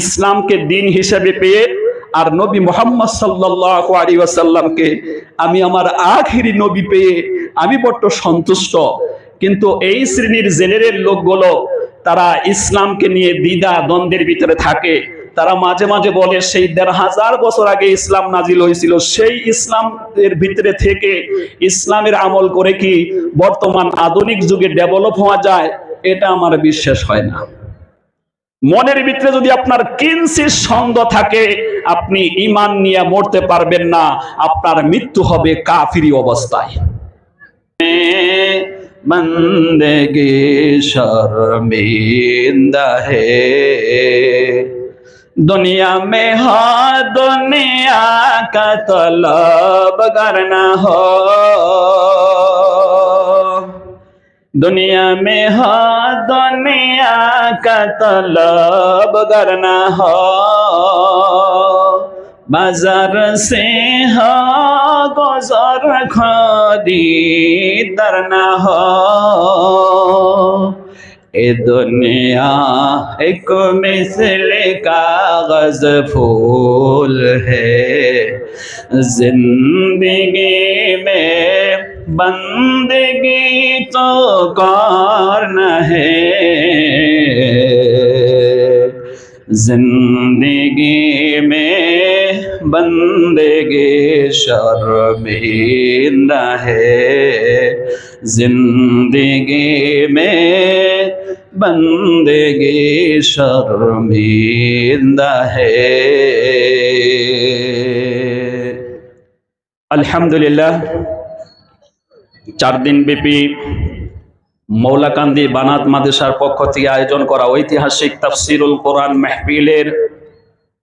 ইসলামকে দিন হিসেবে পেয়ে আর নবী মোহাম্মদ সাল্লাহ আলী ওয়াসাল্লামকে আমি আমার আখিরি নবী পেয়ে আমি বড্ড সন্তুষ্ট। কিন্তু এই শ্রেণির জেনারেল লোকগুলো তারা ইসলামকে নিয়ে দ্বিধা দ্বন্দ্বের ভিতরে থাকে। তারা মাঝে মাঝে বলে, সেই দেড় হাজার বছর আগে ইসলাম নাজিল হয়েছিল, সেই ইসলামের ভিতরে থেকে ইসলামের আমল করে কি বর্তমান আধুনিক যুগে ডেভেলপ হওয়া যায়? এটা আমার বিশ্বাস হয় না। মনের ভিতরে যদি আপনার কিঞ্চিত সন্দ থাকে, আপনি ইমান নিয়ে মরতে পারবেন না, আপনার মৃত্যু হবে কাফিরি অবস্থায়। বন্দেগে শর্মিন্দা হে। দুনিয়া মে হা, দুনিয়া কা তলব করনা হো। दुनिया में हो दुनिया का तलब करना हो बाजार से हो गुजर खोदी दरना हो ए दुनिया एक मिसल कागज फूल है जिंदगी में बंदगी तो कौन है जिंदगी में बंदगी शर्मिंदा है जिंदगी में बंदगी शर्मिंदा है अल्हम्दुलिल्लाह চার দিন ব্যাপী মৌলাকান্দি বানাত মাদেশার পক্ষ থেকে আয়োজন করা ঐতিহাসিক তাফসিরুল কোরআন মেহফিলের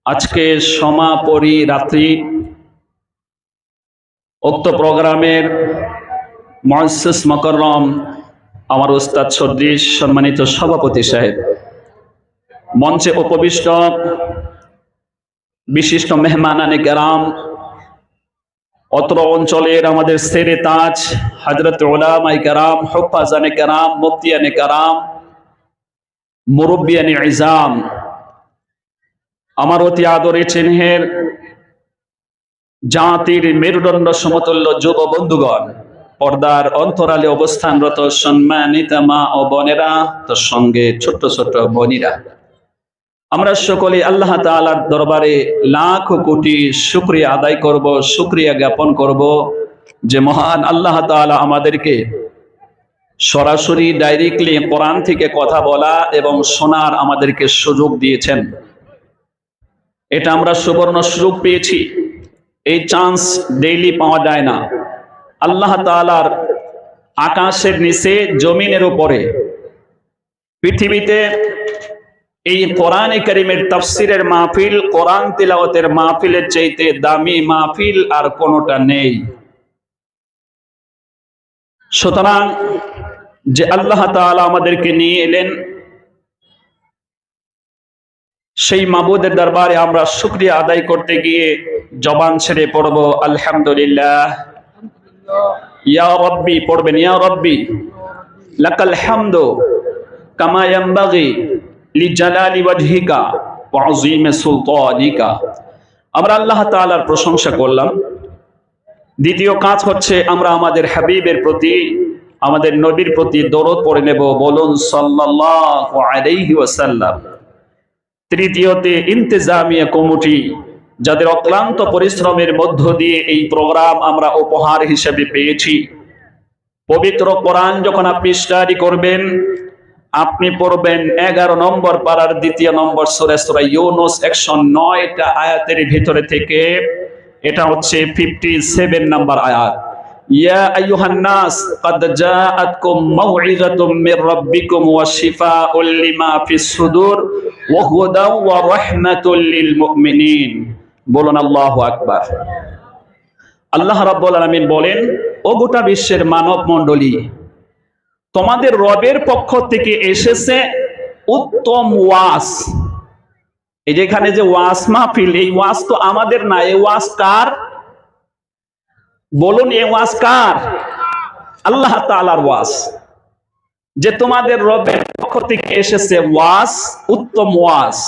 আজকে সমাপরি রাত্রি উক্ত প্রোগ্রামের মহাসিস মকরম আমার ওস্তাদ সদৃশ সম্মানিত সভাপতি সাহেব। মঞ্চে উপবিষ্ট বিশিষ্ট মেহমান মেহমানানে গ্রাম অত্র অঞ্চলের আমাদের সেরে তাজ হজরত ওলামাই হফাজানে কারাম, মুফতিয়ানে কারাম, মুরব্বিয়ানে ইজাম, আমার অতি আদরে চিহ্নের জাতির মেরুদণ্ড সমতুল্য যুব বন্ধুগণ, পর্দার অন্তরালে অবস্থানরত সম্মানিত মা ও বোনেরা, তোর সঙ্গে ছোট্ট ছোট্ট বোনিরা। আমরা সকলে আল্লাহ তাআলার দরবারে লাখ কোটি শুক্রিয়া আদায় করব, শুক্রিয়া জ্ঞাপন করব যে মহান আল্লাহ তাআলা আমাদেরকে সরাসরি ডাইরেক্টলি কোরআন থেকে কথা বলা এবং শোনার আমাদেরকে সুযোগ দিয়েছেন। এটা আমরা সুবর্ণ সুযোগ পেয়েছি। এই চান্স ডেইলি পাওয়া যায় না। আল্লাহ তাআলার আকাশের নিচে, জমিনের উপরে, পৃথিবীতে এই কোরআন করিমের তফসিরের মাহফিল, কোরআন তিলাওয়াতের মাহফিলের চাইতে দামি মাহফিল আর কোনোটা নেই। সুতরাং যে আল্লাহ তাআলা আমাদেরকে নিয়ে এলেন, সেই মাবুদের দরবারে আমরা শুক্রিয়া আদায় করতে গিয়ে জবান ছেড়ে পড়ব, আলহামদুলিল্লাহ। ইয়া রব্বি, পড়বেন, ইয়া রব্বি, লাকাল হামদু কামা ইয়ানবাগি লিজালালি ওয়াজহিকা ওয়া আযীমি আমরা আল্লাহ তাআলার প্রশংসা করলাম। দ্বিতীয় কাজ হচ্ছে আমরা আমাদের হাবিবের প্রতি, আমাদের নবীর প্রতি দরদ পড়ে নেব। বলুন সাল্লাল্লাহু আলাইহি ওয়াসাল্লাম। তৃতীয়তে, ইন্তেজামিয়া কমিটি, যাদের অক্লান্ত পরিশ্রমের মধ্য দিয়ে এই প্রোগ্রাম আমরা উপহার হিসেবে পেয়েছি। পবিত্র কোরআন যখন আপনি স্টাডি করবেন আপনি পড়বেন এগারো নম্বর পাড়ার দ্বিতীয় নম্বর সুরে সুরা ইউনুস একশো নয়টা আয়াতের ভিতরে থেকে এটা হচ্ছে ফিফটি সেভেন নাম্বার আয়াত ইয়া আইয়ুহান নাস قد جاءتكم موعظة من ربكم وشفاء لما في الصدور وهدى ورحمة للمؤمنين বলুন আল্লাহু আকবার আল্লাহ রাব্বুল আলামিন বলেন ও গোটা বিশ্বের মানব মণ্ডলী তোমাদের রবের পক্ষ থেকে এসেছে উত্তম ওয়াস। এই যে এখানে যে ওয়াস মাহফিল, এই ওয়াস তো আমাদের না, এই ওয়াস কার? বলুন, এই ওয়াস কার? আল্লাহ তাআলার ওয়াস। যে তোমাদের রবের পক্ষ থেকে এসেছে ওয়াস, উত্তম ওয়াস।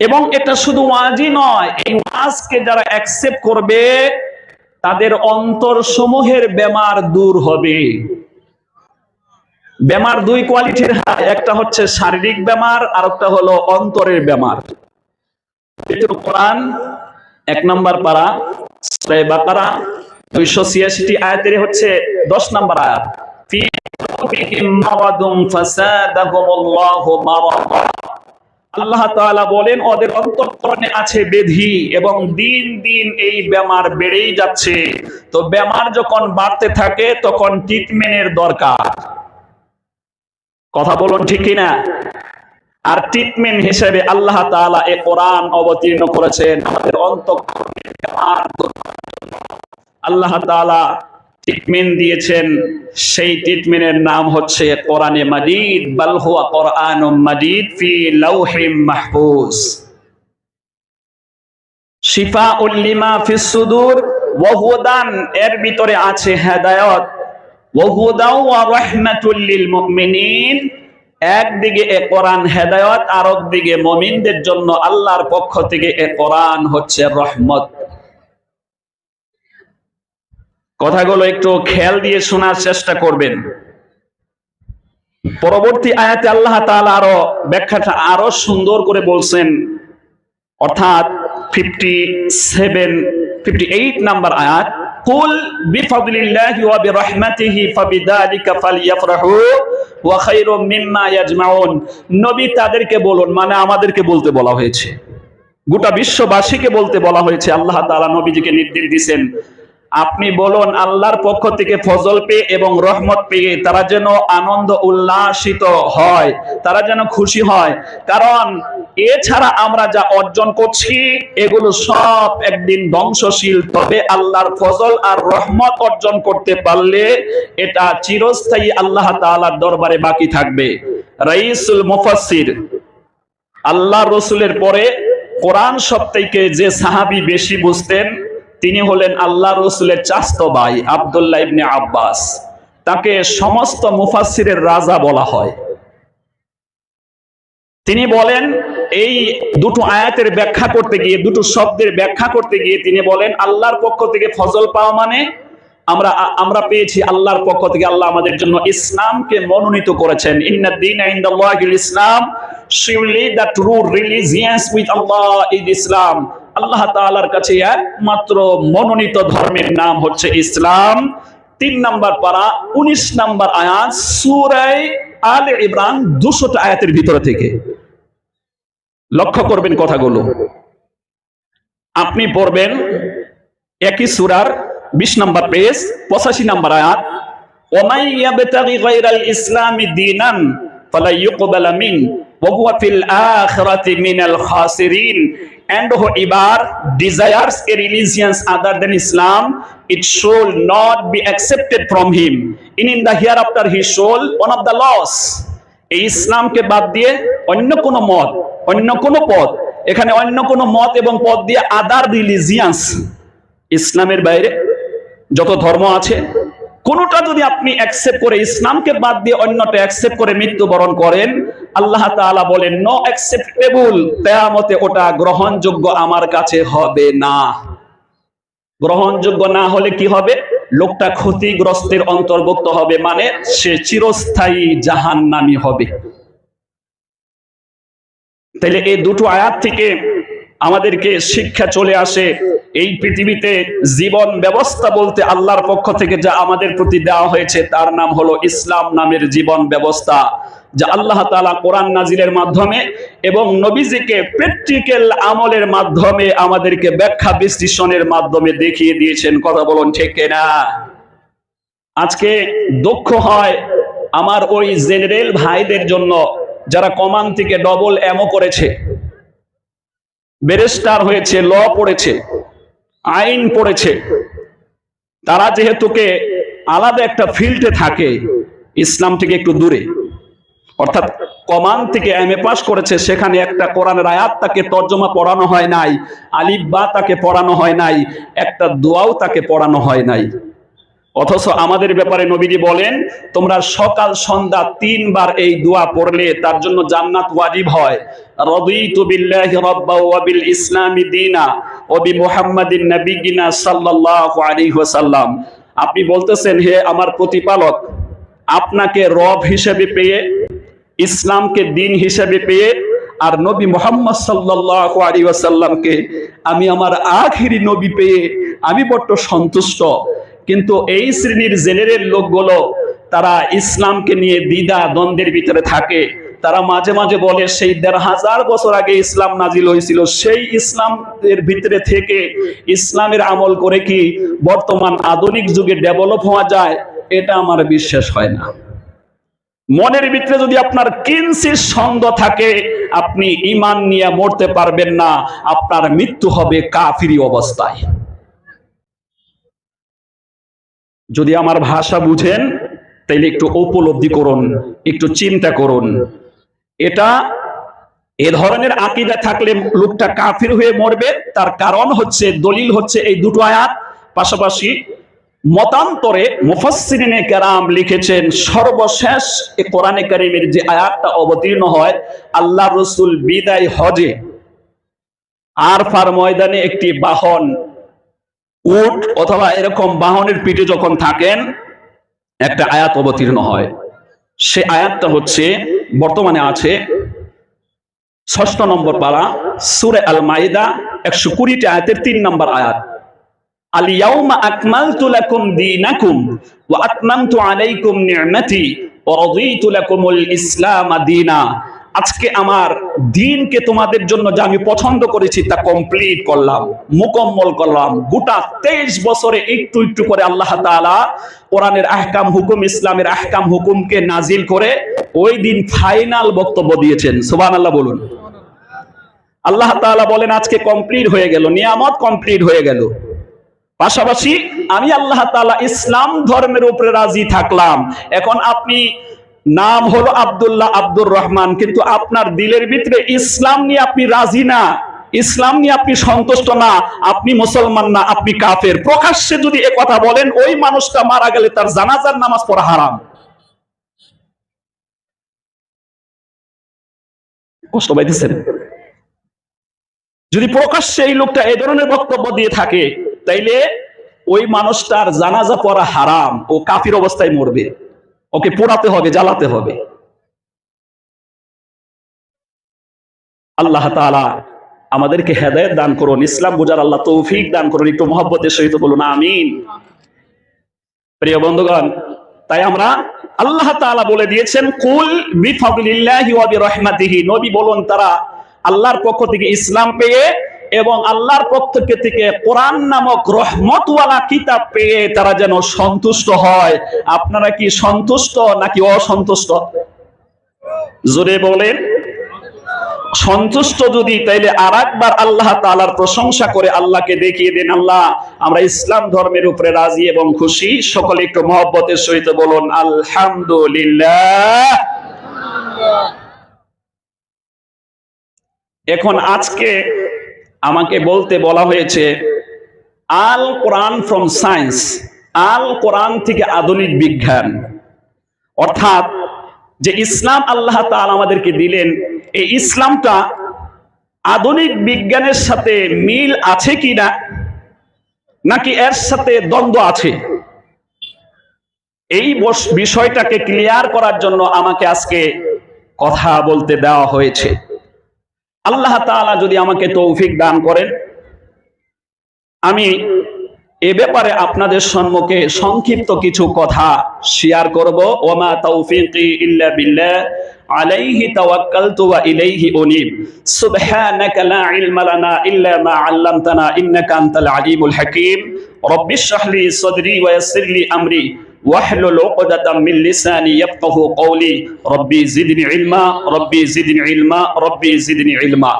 এবং এটা শুধু ওয়াজই নয়, এই ওয়াজকে যারা অ্যাকসেপ্ট করবে, তাদের অন্তর সমূহের বেমার দূর হবে। বেমার দুই কোয়ালিটির হয়, একটা হচ্ছে শারীরিক বেমার আর একটা হলো অন্তরের বেমার কোরআন, এক নম্বর পারা সূরা বাকারা, দুইশো ছিয়াশিটি আয়াতের হচ্ছে দশ নম্বর আয়াত। আল্লাহ তাআলা বলেন, ওদের অন্তঃকরণে আছে বেধি এবং দিন দিন এই বেমার বেড়েই যাচ্ছে। তো বেমার যখন বাড়তে থাকে, তখন ট্রিটমেন্টের দরকার। কথা বলুন ঠিক কিনা আর ট্রিটমেন্ট হিসেবে আল্লাহ তাআলা এ কোরআন অবতীর্ণ করেছেন আমাদের। আল্লাহ তাআলা ট্রিটমেন্ট দিয়েছেন, সেই ট্রিটমেন্টের নাম হচ্ছে কোরআনে মাজিদ, বাল হুয়া কোরআনুম মাজিদ ফি লাউহিম মাহফুজ শিফা উল্লিমা ফিস সুদুর, ওয়া হুদান এর ভিতরে আছে হেদায়েত একদিকে এ কোরআন হেদায়েত আর একদিকে মুমিনদের জন্য আল্লাহর পক্ষ থেকে এ কোরআন হচ্ছে রহমত। কথাগুলো একটু খেয়াল দিয়ে শোনার চেষ্টা করবেন। পরবর্তী আয়াতে আল্লাহ আরও ব্যাখ্যাটা আরও সুন্দর করে বলছেন, অর্থাৎ fifty seven fifty eight number আয়াত। কুল বিফাদলিল্লাহি ওয়া বিরহমাতিহি ফাবিযালিকা ফালইফরাহু ওয়া খায়রুম মিম্মা নবী তাদেরকে বলুন মানে আমাদেরকে বলতে বলা হয়েছে। গোটা বিশ্ববাসীকে বলতে বলা হয়েছে, আল্লাহ তাআলা নবীজিকে নির্দেশ দিয়েছেন। আপনি বলুন, আল্লাহর পক্ষ থেকে ফজল পেয়ে এবং রহমত পেয়ে তারা যেন আনন্দ উল্লাসিত হয়, তারা যেন খুশি হয়। কারণ এছাড়া আমরা যা অর্জন করছি, এগুলো সব একদিন ধ্বংসশীল। তবে আল্লাহর ফজল আর রহমত অর্জন করতে পারলে এটা চিরস্থায়ী আল্লাহ তাআলার দরবারে বাকি থাকবে। রাইসুল মুফাসসির আল্লাহ রসুলের পরে কোরআন সবথেকে যে সাহাবি বেশি বুঝতেন তিনি হলেন আল্লাহ রসুলের চাস্ত ভাই আবদুল্লাহ ইবনে আব্বাস। তাকে সমস্ত মুফাসসিরের রাজা বলা হয়। তিনি বলেন, এই দুটো আয়াতের ব্যাখ্যা করতে গিয়ে, দুটো শব্দের ব্যাখ্যা করতে গিয়ে তিনি বলেন, আল্লাহর পক্ষ থেকে ফজল পাওয়া মানে আমরা আমরা পেয়েছি আল্লাহর পক্ষ থেকে আল্লাহ আমাদের জন্য ইসলামকে মনোনীত করেছেন। ইসলাম is ইসলাম আল্লাহ তাআলার কাছে একমাত্র মনোনীত ধর্মের নাম হচ্ছে ইসলাম। তিন নাম্বার পারা, উনিশ নাম্বার আয়াত, সূরায়ে আলে ইমরান দুশোটা আয়াতের ভিতরে থেকে। লক্ষ্য করবেন কথাগুলো। আপনি পড়বেন একই সুরার বিশ নাম্বার পেজ, পঁচাশি নাম্বার আয়াত ইসলামি দীনান and whoever desires a religion other than Islam, it should not be accepted from him. In, in the hereafter he shall one of the loss. এই ইসলামকে বাদ দিয়ে অন্য কোন মত অন্য কোন পথ এখানে অন্য কোন মত এবং পথ দিয়ে আদার রিলিজিয়ান্স ইসলামের বাইরে যত ধর্ম আছে কোনটা যদি আপনি অ্যাকসেপ্ট করে ইসলামকে বাদ দিয়ে অন্যটা অ্যাকসেপ্ট করে মৃত্যুবরণ করেন আল্লাহ তাআলা বলেন নো অ্যাকসেপ্টেবল তেয়ামতে ওটা গ্রহণযোগ্য আমার কাছে হবে না। গ্রহণযোগ্য না হলে কি হবে? লোকটা ক্ষতিগ্রস্তের অন্তর্ভুক্ত হবে মানে সে চিরস্থায়ী জাহান্নামী হবে। তাহলে এই দুটো আয়াত থেকে আমাদেরকে শিক্ষা চলে আসে। এই পৃথিবীতে জীবন ব্যবস্থা বলতে আল্লাহর পক্ষ থেকে যা আমাদের প্রতি দেওয়া হয়েছে, তার নাম হলো ইসলাম নামের জীবন ব্যবস্থা, যা আল্লাহ তাআলা কোরআন নাজিলের মাধ্যমে এবং নবীজিকে প্র্যাকটিক্যাল আমলের মাধ্যমে আমাদেরকে ব্যাখ্যা বিশ্লেষণের মাধ্যমে দেখিয়ে দিয়েছেন। কথা বলুন, ঠিক না? আজকে দক্ষ হয় আমার ওই জেনারেল ভাইদের জন্য, যারা কমান থেকে ডবল এমও করেছে। ব্যারিস্টার হয়েছে, ল পড়েছে, আইন পড়েছে। তারা যেহেতুকে আলাদা একটা ফিল্ডে থাকে, ইসলাম থেকে একটু দূরে। অর্থাৎ কমান থেকে এম এ পাস করেছে, সেখানে একটা কোরআনের আয়াত তাকে তর্জমা পড়ানো হয় নাই, আলিফ বা তাকে পড়ানো হয় নাই, একটা দোয়াও তাকে পড়ানো হয় নাই। অথচ আমাদের ব্যাপারে নবীজি বলেন, তোমরা সকাল, সন্ধ্যা তিনবার এই দোয়া পড়লে তার জন্য জান্নাত ওয়াজিব হয়। আপনি বলতেছেন, হে আমার প্রতিপালক, আপনাকে রব হিসেবে পেয়ে, ইসলামকে দিন হিসেবে পেয়ে আর নবী মোহাম্মদ সাল্লাল্লাহু আলাইহি ওয়াসাল্লামকে আমি আমার আখিরি নবী পেয়ে আমি বড্ড সন্তুষ্ট। কিন্তু এই শ্রেণির জেনারেল লোকগুলো, তারা ইসলামকে নিয়ে দ্বিধা দ্বন্দ্বের ভিতরে থাকে। তারা মাঝে মাঝে বলে, সেই দেড় হাজার বছর আগে ইসলাম নাজিল হয়েছিল, সেই ইসলামের ভিতরে থেকে ইসলামের আমল করে কি বর্তমান আধুনিক যুগে ডেভেলপ হওয়া যায়? এটা আমার বিশ্বাস হয় না। মনের ভিতরে যদি আপনার কিঞ্চিত সন্দেহ থাকে, আপনি ইমান নিয়ে মরতে পারবেন না, আপনার মৃত্যু হবে কাফিরি অবস্থায়। যদি আমার ভাষা বুঝেন, তাইলে একটু উপলব্ধি করুন, একটু চিন্তা করুন। এটা এ ধরনের আকিদা থাকলে লোকটা কাফির হয়ে মরবে, তার কারণ হচ্ছে, দলিল হচ্ছে এই দুটো আয়াত। পাশাপাশি মতান্তরে মুফাসসিরিনে কেরাম লিখেছেন, সর্বশেষ এ কোরআনে কারিমের যে আয়াতটা অবতীর্ণ হয় আল্লাহ রসুল বিদায় হজে আরফার ময়দানে একটি বাহন উট অথবা এরকম বাহনের পিঠে যখন থাকেন, একটা আয়াত অবতীর্ণ হয়। সে আয়াতটা হচ্ছে, বর্তমানে আছে ষষ্ঠ নম্বর পারা, সুরে আল মাইদা একশো কুড়িটি আয়াতের তিন নম্বর আয়াত। আলিয়াউমা আকমালতু লাকুম দীনাকুম ওয়া আতমামতু আলাইকুম নি'মাতি ওয়া রাদিতু লাকুমুল ইসলাম আজকে আমার দিনকে তোমাদের জন্য যা আমি পছন্দ করেছি, তা কমপ্লিট করলাম, মুকম্মল করলাম। গোটা তেইশ বছরে একটু একটু করে আল্লাহ তাআলা কোরআনের আহকাম হুকুম, ইসলামের আহকাম হুকুমকে নাজিল করে ওই দিন ফাইনাল বক্তব্য দিয়েছেন। সুবহানাল্লাহ বলুন। আল্লাহ তাআলা বলেন, আজকে কমপ্লিট হয়ে গেল, নিয়ামত কমপ্লিট হয়ে গেল। পাশাপাশি আমি আল্লাহ তাআলা ইসলাম ধর্মের উপরে রাজি থাকলাম। এখন আপনি নাম হলো আব্দুল্লাহ আব্দুর রহমান, কিন্তু আপনার দিলের ভিতরে ইসলাম নিয়ে আপনি রাজি না, ইসলাম নিয়ে আপনি সন্তুষ্ট না, আপনি মুসলমান না, আপনি কাফের। প্রকাশ্যে যদি এ কথা বলেন, ওই মানুষটা মারা গেলে তার জানাজার নামাজ পড়া হারাম। কষ্ট পাইতেছেন? যদি প্রকাশ্যে এই লোকটা এই ধরনের বক্তব্য দিয়ে থাকে, তাইলে ওই মানুষটার জানাজা পড়া হারাম, ও কাফির অবস্থায় মরবে। ওকে পোড়াতে হবে, জ্বালাতে হবে। আল্লাহ তাআলা আমাদেরকে হেদায়েত দান করুন, ইসলাম বুঝার আল্লাহ তৌফিক দান করুন, একটু মহব্বতের সহিত বলুন, আমিন। প্রিয় বন্ধুগণ, তাই আমরা আল্লাহ তাআলা বলে দিয়েছেন, কুল বিফাদলিল্লাহি ওয়া বিরহমাতিহি। নবী বলুন তারা, আল্লাহর পক্ষ থেকে ইসলাম পেয়ে এবং আল্লাহর পক্ষ থেকে কোরআন নামক রহমতওয়ালা কিতাব পেয়ে তারা যেন সন্তুষ্ট হয়। আপনারা কি সন্তুষ্ট নাকি অসন্তুষ্ট? জোরে বলেন। সন্তুষ্ট যদি, তাইলে আর একবার আল্লাহ তালার প্রশংসা করে আল্লাহকে দেখিয়ে দেন, আল্লাহ, আমরা ইসলাম ধর্মের উপরে রাজি এবং খুশি। সকলে একটু মহব্বতের সহিত বলুন, আলহামদুলিল্লাহ। এখন আজকে আমাকে বলতে বলা হয়েছে, আল কোরআন ফ্রম সায়েন্স আল কোরআন থেকে আধুনিক বিজ্ঞান। অর্থাৎ যে ইসলাম আল্লাহ তাআলা আমাদেরকে দিলেন, এই ইসলামটা আধুনিক বিজ্ঞানের সাথে মিল আছে কি না নাকি এর সাথে দ্বন্দ্ব আছে? এই বিষয়টাকে ক্লিয়ার করার জন্য আমাকে আজকে কথা বলতে দেওয়া হয়েছে। আল্লাহ তাআলা যদি আমাকে তৌফিক দান করেন, আমি এ ব্যাপারে আপনাদের সম্মুখে সংক্ষিপ্ত কিছু কথা শেয়ার করব। ওমা তৌফিকি ইল্লা বিল্লাহ, আলাইহি তাওয়াক্কালতু ওয়া ইলাইহি উনিব। সুবহানাকা লা ইলমা লানা ইল্লা মা 'আল্লামতানা ইন্নাকা আনতাল আলিমুল হাকীম। লি সাদরি ওয়া ইয়াসসির লি আমরি। واحلل عقدة من لساني يفقه قولي ربي زدني علما ربي زدني علما ربي زدني علما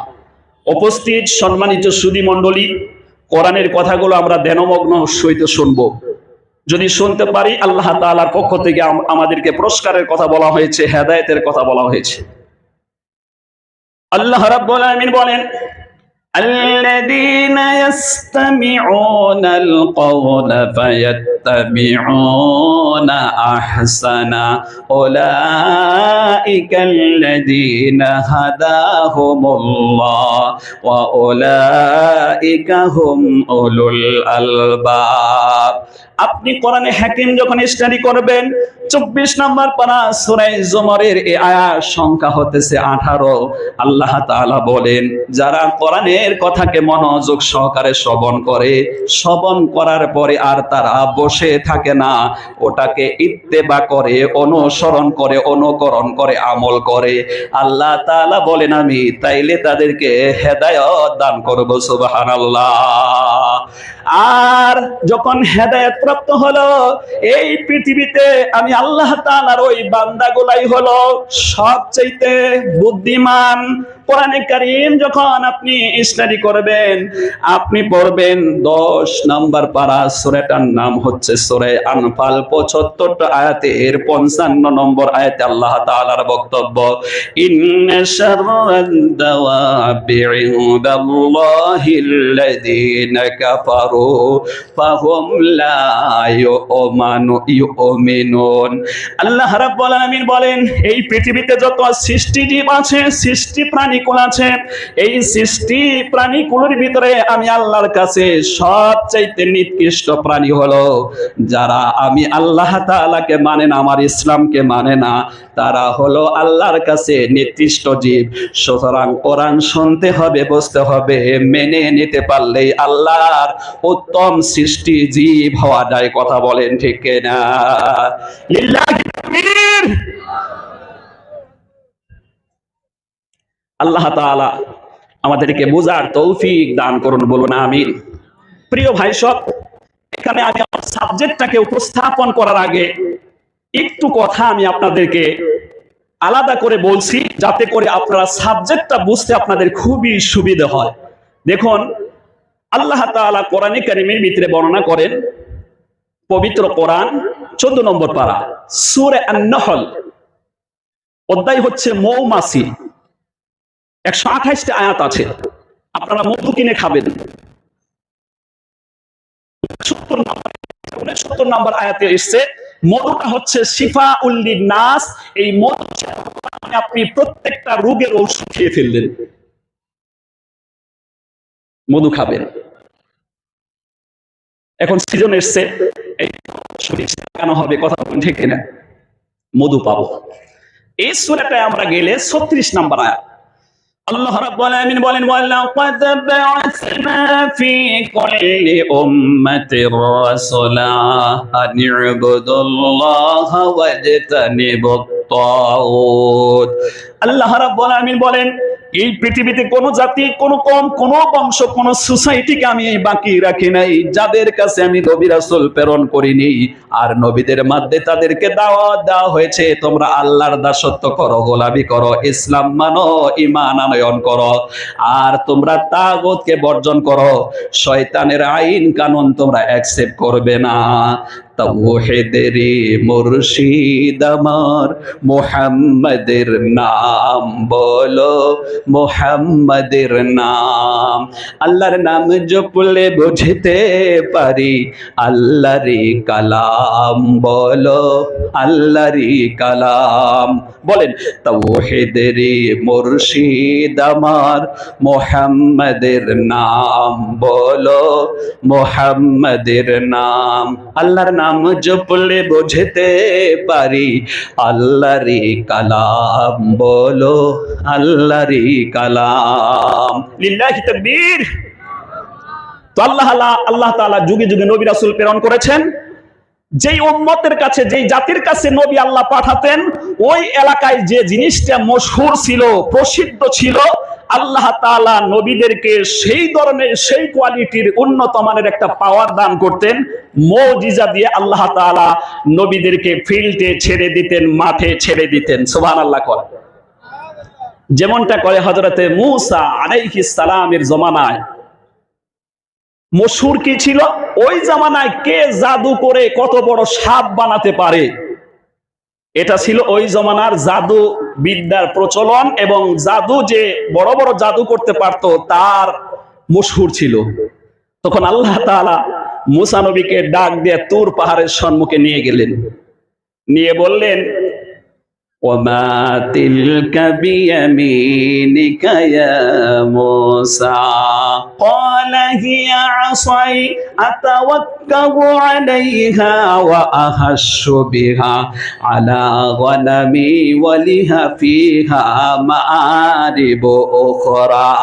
উপস্থিত সম্মানিত সুধী মণ্ডলী কোরআনের কথাগুলো আমরা ধ্যানমগ্ন সহিত শুনব যদি শুনতে পারি আল্লাহ তাআলার পক্ষ থেকে আমাদেরকে পুরস্কারের কথা বলা হয়েছে হেদায়েতের কথা বলা হয়েছে আল্লাহ রাব্বুল আলামিন বলেন الذين يستمعون القول فيتبعون احسنا أولئك الذين هداهم الله وأولئك هم أولو الألباب. আপনি কোরআনে হাকিম যখন স্টাডি করবেন, চব্বিশ নম্বর পারা সুরাই জমরের এই আয়ার সংখ্যা হতেছে আঠারো। আল্লাহ তাআলা বলেন, যারা কোরআনের কথাকে মনোযোগ সহকারে শ্রবণ করে, শ্রবণ করার পরে আর তারা বসে থাকে না, ওটাকে ইত্তেবা করে, অনুসরণ করে, অনুকরণ করে, আমল করে। আল্লাহ তাআলা বলেন, আমি তাইলে তাদেরকে হেদায়ত দান করব, সুবহানাল্লাহ। আর যখন হেদায়ত প্রাপ্ত হলো এই পৃথিবীতে আমি আল্লাহ তালার ওই বান্দাগুলাই হলো সবচাইতে বুদ্ধিমান কোরআনে কারীম যখন আপনি স্টাডি করবেন, আপনি পড়বেন দশ নাম্বার পারা সূরাটার নাম হচ্ছে সূরা আনফাল। 75টা আয়াতের 55 নম্বর আয়াতে আল্লাহ তাআলার বক্তব্য আল্লাহ বলেন, এই পৃথিবীতে যত সৃষ্টি জীব আছে, সৃষ্টি প্রাণীকুল আছে? এই সৃষ্টি প্রাণীকুলের ভিতরে আমি আল্লাহর কাছে সবচাইতে নিকৃষ্ট প্রাণী হলো যারা আমি আল্লাহ তাআলাকে মানে না, আমার ইসলামকে মানে না, তারা হলো আল্লাহর কাছে নির্দিষ্ট জীব। সুতরাং কোরআন শুনতে হবে, বুঝতে হবে, মেনে নিতে পারলেই আল্লাহর উত্তম সৃষ্টি জীব হওয়া যায়, কথা বলেন ঠিক না লিল্লাহি আল্লাহ তাআলা আমাদেরকে বোঝার তৌফিক দান করুন, বলুন আমিন। প্রিয় ভাই সব, এখানে আমি আমার সাবজেক্টটাকে উপস্থাপন করার আগে একটু কথা আমি আপনাদেরকে আলাদা করে বলছি, যাতে করে আপনারা সাবজেক্টটা বুঝতে আপনাদের খুবই সুবিধে হয়। দেখুন, আল্লাহ তাআলা কোরআনে কারিমের ভিতরে বর্ণনা করেন, পবিত্র কোরআন, চোদ্দ নম্বর পারা, সুরে আন-নাহল, অধ্যায় হচ্ছে মৌমাছি। একশো আঠাইশটা আয়াত আছে। আপনারা মধু কিনে খাবেন। সত্তর নাম্বার আয়াতে এসছে, মধুটা হচ্ছে শিফা উল্লির নাস এই মধু আপনি প্রত্যেকটা রোগের ঔষধ খেয়ে ফেললেন মধু খাবেন। এখন সিজন এসছে কেন হবে, কথা ঠিক কিনা? মধু পাবো। এই সুরাটায় আমরা গেলে ছত্রিশ নাম্বার আয়াত। আল্লাহ রাব্বুল আলামিন বলেন ওয়ালাকাদ বা'আসনা ফি কুল্লি উম্মাতির রাসূলা আন ইউবুদুল্লাহা ওয়াজতানিবুত তাগুত আল্লাহ রাব্বুল আলামিন বলেন এই পৃথিবীতে কোনো জাতি, কোনো কম, কোনো বংশ, কোনো সোসাইটিকে আমি বাকি রাখি নাই। যাদের কাছে আমি নবী রাসূল প্রেরণ করিনি, আর নবীদের মধ্যে তাদেরকে দাওয়াত দেওয়া হয়েছে, তোমরা আল্লাহর দাসত্ব করো, গোলামি করো, ইসলাম মানো, ঈমান আনয়ন করো, আর তোমরা তাগুতকে বর্জন করো। শয়তানের আইন কানুন তোমরা অ্যাকসেপ্ট করবে না। তাওহীদেরই মুর্শিদ আমার। মুহাম্মাদের নাম বলো, মুহাম্মাদের নাম। আল্লাহর নাম জপলে বুঝতে পারি, আল্লাহরই কালাম বলো, আল্লাহরই কালাম। বলেন, তাওহীদেরই মুর্শিদ আমার, মুহাম্মাদের নাম বলো, মুহাম্মাদের নাম। আল্লাহর নাম জপলে বোঝেতে পারি। আল্লাহরি কালাম, বলো আল্লাহরি কালাম। লিল্লাহি তাকবীর। তো আল্লাহ আল্লাহ তাআলা যুগে যুগে নবী রাসূল প্রেরণ করেছেন। যেই উম্মতের কাছে, যেই জাতির কাছে নবী আল্লাহ পাঠাতেন, ওই এলাকায় যে জিনিসটা মশহুর ছিল, প্রসিদ্ধ ছিল, আল্লাহ তাআলা নবীদেরকে সেই ধরনের, সেই কোয়ালিটির উন্নত মানের একটা পাওয়ার দান করতেন, মৌজিজা দিয়ে আল্লাহ তাআলা নবীদেরকে ফিল্ডে ছেড়ে দিতেন, মাঠে ছেড়ে দিতেন, সুবহানাল্লাহ করে যেমনটা করে হযরতে মূসা আলাইহিস সালামের জমানায় মসুর কি ছিল? ওই জামানায় কে জাদু করে কত বড় সাপ বানাতে পারে? এটা ছিল ওই জমানার জাদু বিদ্যার প্রচলন এবং জাদু যে বড় বড় জাদু করতে পারত, তার মসুর ছিল। তখন আল্লাহ মুসানবীকে ডাক দিয়ে তুর পাহাড়ের সম্মুখে নিয়ে গেলেন। নিয়ে বললেন, ওমা تلك بيمينك يا موسى قال هي عصاي أتوكل عليها وأهش بها على غنمي ولها فيها مآرب أخرى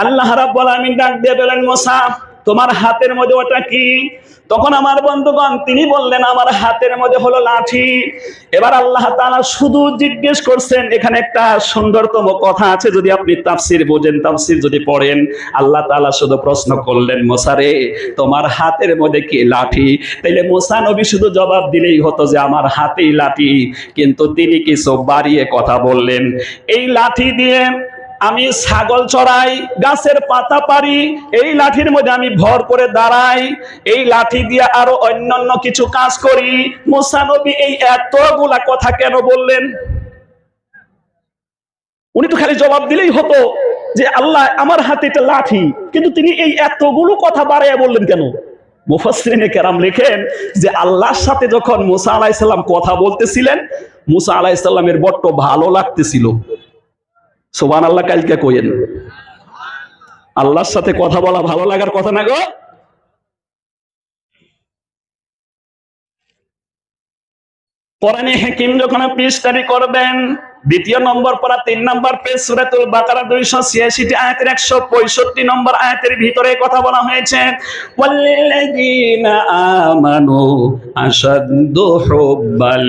আল্লাহ রাব্বুল আলামিন ডাক দিয়ে বলেন মুসা তোমার হাতের মধ্যে ওটা কি? তখন আমার বন্ধুগণ, তিনি বললেন, আমার হাতের মধ্যে হলো লাঠি। এবার আল্লাহ তাআলা শুধু জিজ্ঞেস করছেন, এখানে একটা সুন্দরতম কথা আছে, যদি আপনি তাফসির বোঝেন, তাফসির যদি পড়েন। আল্লাহ তাআলা শুধু প্রশ্ন করলেন, মোসারে, তোমার হাতের মধ্যে কি লাঠি? তাইলে মোসা নবী শুধু জবাব দিলেই হতো যে, আমার হাতেই লাঠি। কিন্তু তিনি কিছু বাড়িয়ে কথা বললেন, এই লাঠি দিয়ে আমি ছাগল চড়াই, গাছের পাতা পারি এই লাঠির মধ্যে আমি ভর করে দাঁড়াই, এই লাঠি দিয়ে আরও অন্যান্য কিছু কাজ করি। মুসানবী এই এতগুলা কথা কেন বললেন? উনি তো খালি জবাব দিলেই হতো যে আল্লাহ আমার হাতে এটা লাঠি, কিন্তু তিনি এই এতগুলো কথা বাড়াইয়া বললেন কেন? মুফাসরিনে কেরাম লেখেন যে আল্লাহর সাথে যখন মুসা আলাইসাল্লাম কথা বলতেছিলেন, মুসা আলাইসাল্লামের বড্ড ভালো লাগতেছিল। সোবান আল্লাহ কালকে কইেন আল্লাহর সাথে কথা বলা ভালো লাগার কথা না গো? কোরআনে হাকিম যখন আপনি করবেন দ্বিতীয় নম্বর পড়া তিন নম্বর পেজ সূরাতুল বাকারা 286 টি আয়াতের 165 নম্বর আয়াতের ভিতরে কথা বলা হয়েছে আমানু হুব্বাল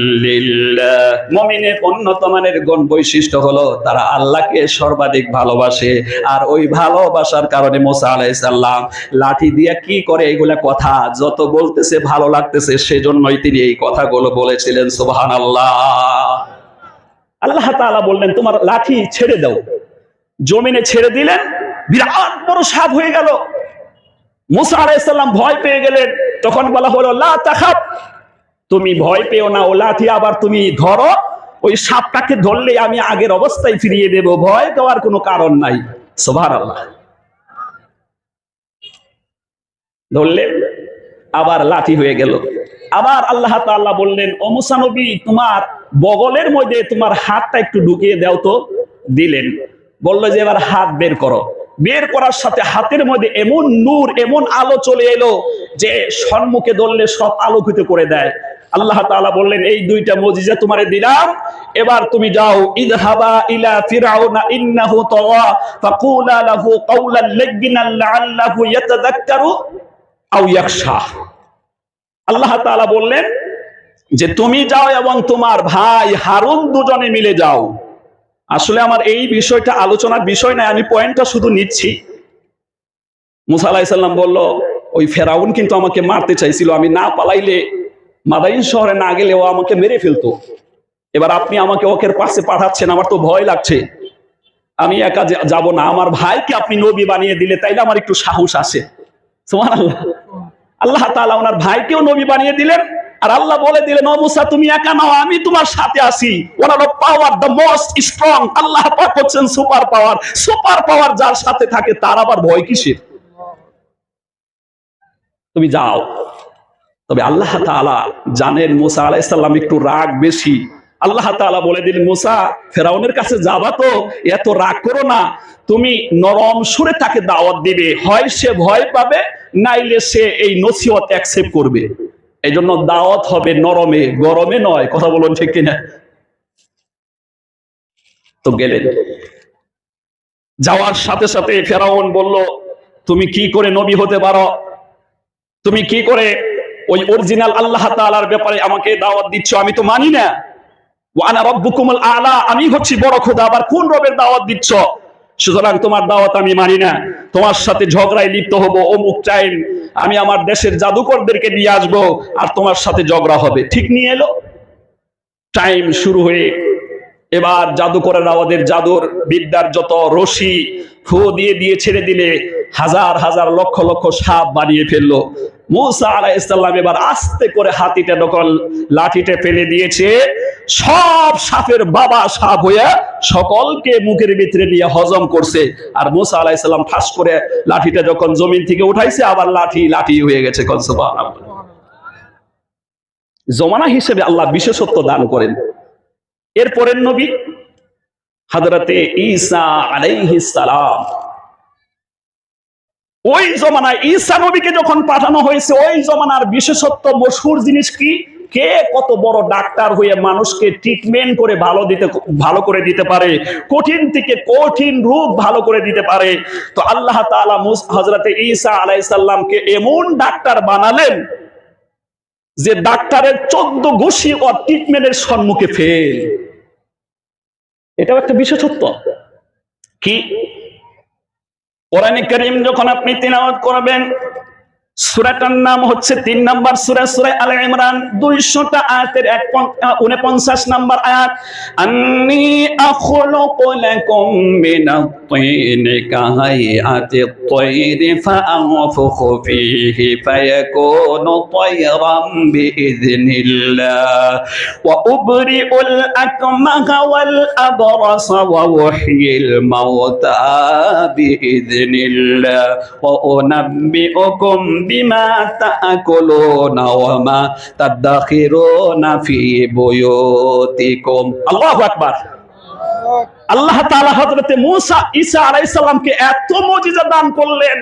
উন্নত মানের বৈশিষ্ট্য হলো তারা আল্লাহকে সর্বাধিক ভালোবাসে। আর ওই ভালোবাসার কারণে মুসা আলাইহিস সালাম লাঠি দিয়ে কি করে এগুলা কথা, যত বলতেছে, ভালো লাগতেছে, সেজন্যই তিনি এই কথাগুলো বলেছিলেন, সুবহানাল্লাহ। আল্লাহ তাআলা বললেন, তোমার লাঠি ছেড়ে দাও। জমিনে ছেড়ে দিলেন, বিরাট বড় সাপ হয়ে গেল। মুসা আলাইসাল্লাম ভয় পেয়ে গেলেন। তখন বলা হলো, লা তাখাব তুমি ভয় পেও না, ও লাঠি আবার তুমি ধরো। ওই সাপটাকে ধরলে আমি আগের অবস্থায় ফিরিয়ে দেব, ভয় দেওয়ার কোনো কারণ নাই। সোভার আল্লাহ ধরলেন আবার লাঠি হয়ে গেল। আবার আল্লাহ তাআলা বললেন, ও তোমার বগলের মধ্যে তোমার হাতটা একটু ঢুকিয়ে দাও তো, দিলেন। বলল যে, এবার হাত বের করো। বের করার সাথে হাতের মধ্যে এমন নূর, এমন আলো চলে এলো যে সম্মুখে ধরলে সব আলোকিত করে দেয়। আল্লাহ তাআলা বললেন, এই দুইটা মজিজা তোমারে দিলাম। এবার তুমি যাও, ইযহাবা ইলা ফিরআউনা ইন্নাহু তাওয়া, ফাকুলা লাহু কাওলান লাজ্জিনান লাআল্লাহু ইয়াতাযাক্কারু আও ইয়াখশা আল্লাহ তাআলা বললেন যে তুমি যাও এবং তোমার ভাই হারুন দুজনে মিলে যাও। আসলে আমার এই বিষয়টা আলোচনার বিষয় নয়, আমি পয়েন্টটা শুধু নিচ্ছি। মুসা আলাহিসাল্লাম বলল, ওই ফেরাউন কিন্তু আমাকে মারতে চাইছিল, আমি না পালাইলে মাদাইন শহরে না গেলে ও আমাকে মেরে ফেলতো। এবার আপনি আমাকে ওকের পাশে পাঠাচ্ছেন, আমার তো ভয় লাগছে। আমি একা যাব না, আমার ভাইকে আপনি নবী বানিয়ে দিলে তাইলে আমার একটু সাহস আসে সুবহানাল্লাহ। আল্লাহ তাআলা ওনার ভাইকেও নবী বানিয়ে দিলেন আর আল্লাহ বলে দিলেন মুসা, তুমি একা নাও, আমি তোমার সাথে আছি। ওনার power the most strong Allah পাক হচ্ছেন সুপার পাওয়ার সুপার পাওয়ার যার সাথে থাকে, তার আবার ভয় কিসের? তুমি যাও। তবে আল্লাহ তাআলা জানেন, মুসা আলাইহিস সালাম একটু রাগ বেশি। আল্লাহ তাআলা বলে দিলেন, মুসা, ফেরাউনের কাছে যাবা তো, এত রাগ করো না। তুমি নরম সুরে তাকে দাওয়াত দিবে। হয় সে ভয় পাবে, নাইলে সে এই নসিহত অ্যাকসেপ্ট করবে। এই জন্য দাওয়াত হবে নরমে, গরমে নয়, কথা বলুন ঠিক কিনা? তো গেলেন। যাওয়ার সাথে সাথে ফেরাউন বলল, তুমি কি করে নবী হতে পারো? তুমি কি করে ওই অরিজিনাল আল্লাহ তাআলার ব্যাপারে আমাকে দাওয়াত দিচ্ছ? আমি তো মানি না। ওয়ানা রব্বুকুমুল আলা, আমি হচ্ছি বড় খোদা, আবার কোন রবের দাওয়াত দিচ্ছ? সুতরাং তোমার দাওয়াত আমি মানি না। তোমার সাথে ঝগড়ায় লিপ্ত হব, অমুক টাইম আমি আমার দেশের জাদুকরদেরকে নিয়ে আসব আর তোমার সাথে ঝগড়া হবে। ঠিক নিয়ে এলো। টাইম শুরু হয়ে। এবার জাদুকরেরা আমাদের জাদুর বিদ্যার যত রশি ফু দিয়ে দিয়ে ছেড়ে দিলে হাজার হাজার লক্ষ লক্ষ সাপ বানিয়ে ফেলল। মুসা আলাইসাল্লাম এবার আস্তে করে হাতিটা যখন লাঠিটা ফেলে দিয়েছে, সব সাপের বাবা সাপ হয়ে সকলকে মুখের ভিতরে নিয়ে হজম করছে। আর মুসা আলাইসাল্লাম ঠাস করে লাঠিটা যখন জমিন থেকে উঠাইছে, আবার লাঠি লাঠি হয়ে গেছে জমানা হিসেবে আল্লাহ বিশেষত্ব দান করেন। এরপরের নবী হাজরাতে ঈসা আলাইহিস সালাম। ওই জমানায় ঈসা নবীকে যখন পাঠানো হয়েছে, ওই জমানার বিশেষত্ব মশহুর জিনিস কি? কে কত বড় ডাক্তার হয়ে মানুষকে ট্রিটমেন্ট করে ভালো দিতে, ভালো করে দিতে পারে? কঠিন থেকে কঠিন রূপ ভালো করে দিতে পারে। তো আল্লাহ তাআলা হযরতে ঈসা আলাইহিস সালামকে এমন ডাক্তার বানালেন যে ডাক্তারের চোদ্দ ঘুষি ও ট্রিটমেন্টের সম্মুখে ফেল। এটাও একটা বিশেষত্ব কি? কোরআনে করিম যখন আপনি তিলাওয়াত করবেন সুরাটার নাম হচ্ছে তিন নাম্বার সুরা সুরে আল ইমরান দুইশোটা আয়াতের এক উনপঞ্চাশ নাম্বার আয়াত আন্নি আখলকু লাকুম মিনাত-তিনি কাহাইআতি الطير فأنفخ فيه فيكون طيرا بإذن الله وأبرئ الأكمه والأبرص وأحيي الموتى بإذن الله وأنبئكم আল্লাহু এত মুজিজা দান করলেন,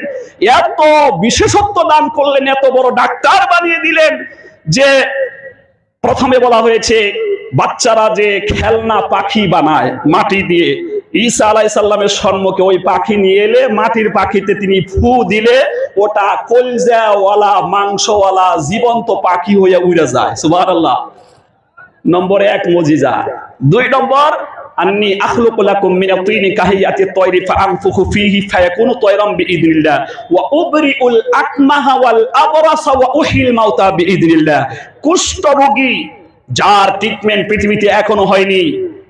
এত বিশেষত্ব দান করলেন, এত বড় ডাক্তার বানিয়ে দিলেন যে প্রথমে বলা হয়েছে, বাচ্চারা যে খেলনা পাখি বানায় মাটি দিয়ে ঈসা আলাই সাল্লামের সম্মুখে ওই পাখি নিয়ে এলে মাটির পাখিতে তিনি ফু দিলে ওটা কলজাওয়ালা, মাংসওয়ালা, জীবন্ত পাখি হয়ে উড়ে যায়। সুবাহ আল্লাহ নম্বর এক, মজিজা। দুই নম্বর, আন্নি আখলুকু উহিল মাউতা বিইذনিল্লাহ কুষ্ঠ রোগী যার ট্রিটমেন্ট পৃথিবীতে এখনও হয়নি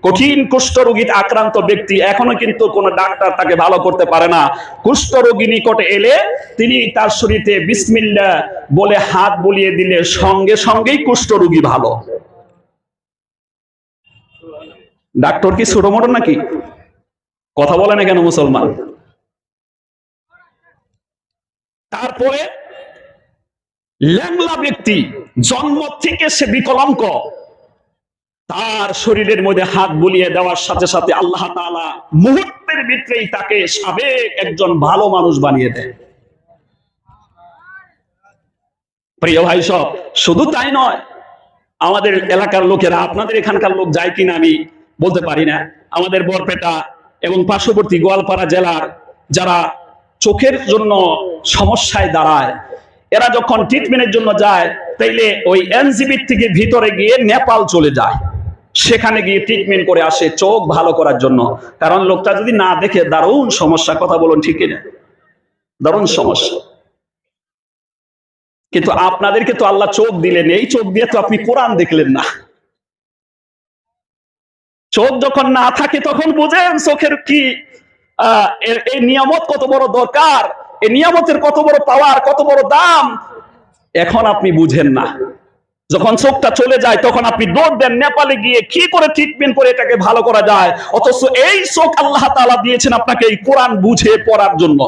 কঠিন কুষ্ঠ রোগীতে আক্রান্ত ব্যক্তি এখনও কিন্তু কোনো ডাক্তার তাকে ভালো করতে পারে না। কুষ্ঠ রোগী নিকটে এলে তিনি তার শরীরে বিসমিল্লাহ বলে হাত বুলিয়ে দিলে সঙ্গে সঙ্গেই কুষ্ঠ রোগী ভালো। ডাক্তার কি ছোট মোটো নাকি? কথা বলে না কেন মুসলমান? তারপরে ল্যাংলা ব্যক্তি, জন্ম থেকে সে বিকলাঙ্গ। তার শরীরের মধ্যে হাত বুলিয়ে দেওয়ার সাথে সাথে আল্লাহ তাআলা মুহূর্তের ভিতরেই তাকে সাবেক একজন ভালো মানুষ বানিয়ে দেয় প্রিয় ভাই সব, শুধু তাই নয়, আমাদের এলাকার লোকেরা, আপনাদের এখানকার লোক যায় কিনা আমি বলতে পারি না। আমাদের বরপেটা এবং পার্শ্ববর্তী গোয়ালপাড়া জেলার যারা চোখের জন্য সমস্যায় দাঁড়ায়, এরা যখন ট্রিটমেন্টের জন্য যায়, তাইলে ওই এনজিবির থেকে ভিতরে গিয়ে নেপাল চলে যায়। সেখানে গিয়ে ট্রিটমেন্ট করে আসে চোখ ভালো করার জন্য। কারণ লোকটা যদি না দেখে, দারুণ সমস্যা, কথা বলুন ঠিক না দারুণ সমস্যা। কিন্তু আপনাদেরকে তো আল্লাহ চোখ দিলেন, এই চোখ দিয়ে তো আপনি কোরআন দেখলেন না। চোখ যখন না থাকে তখন বুঝেন চোখের কি এই নিয়ামত কত বড় দরকার এই নিয়ামতের কত বড় পাওয়ার কত বড় দাম। এখন আপনি বুঝেন না। যখন চোখটা চলে যায়, তখন আপনি দৌড় দেন, নেপালে গিয়ে কি করে ট্রিটমেন্ট করে এটাকে ভালো করা যায়? অথচ এই চোখ আল্লাহ তালা দিয়েছেন আপনাকে এই কোরআন বুঝে পড়ার জন্য।